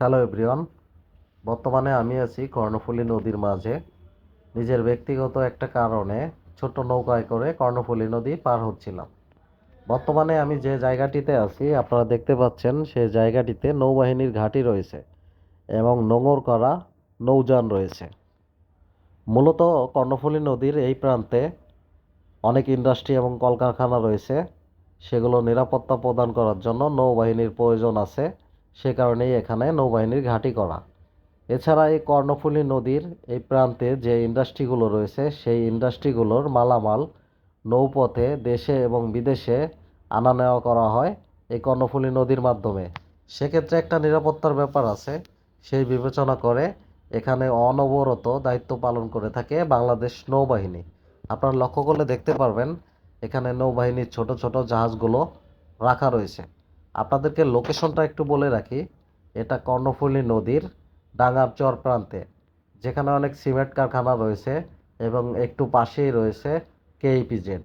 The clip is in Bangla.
হ্যালো এভরিওয়ান, বর্তমানে আমি আছি কর্ণফুলী নদীর মাঝে। নিজের ব্যক্তিগত একটা কারণে ছোট্ট নৌকায় করে কর্ণফুলী নদী পার হচ্ছিলাম। বর্তমানে আমি যে জায়গাটিতে আছি, আপনারা দেখতে পাচ্ছেন সেই জায়গাটিতে নৌবাহিনীর ঘাঁটি রয়েছে এবং নোঙর করা নৌযান রয়েছে। মূলত কর্ণফুলী নদীর এই প্রান্তে অনেক ইন্ডাস্ট্রি এবং কলকারখানা রয়েছে। সেগুলো নিরাপত্তা প্রদান করার জন্য নৌবাহিনীর প্রয়োজন আছে। সে কারণেই এখানে নৌবাহিনীর ঘাঁটি করা। এছাড়া এই কর্ণফুলী নদীর এই প্রান্তে যে ইন্ডাস্ট্রিগুলো রয়েছে, সেই ইন্ডাস্ট্রিগুলোর মালামাল নৌপথে দেশে এবং বিদেশে আনা নেওয়া করা হয় এই কর্ণফুলী নদীর মাধ্যমে। সেক্ষেত্রে একটা নিরাপত্তার ব্যাপার আছে। সেই বিবেচনা করে এখানে অনবরত দায়িত্ব পালন করে থাকে বাংলাদেশ নৌবাহিনী। আপনারা লক্ষ্য করলে দেখতে পারবেন, এখানে নৌবাহিনীর ছোট ছোট জাহাজগুলো রাখা রয়েছে। আপনাদেরকে লোকেশনটা একটু বলে রাখি। এটা কর্ণফুলী নদীর ডাঙার চর প্রান্তে, যেখানে অনেক সিমেন্ট কারখানা রয়েছে এবং একটু পাশেই রয়েছে কেইপিজেড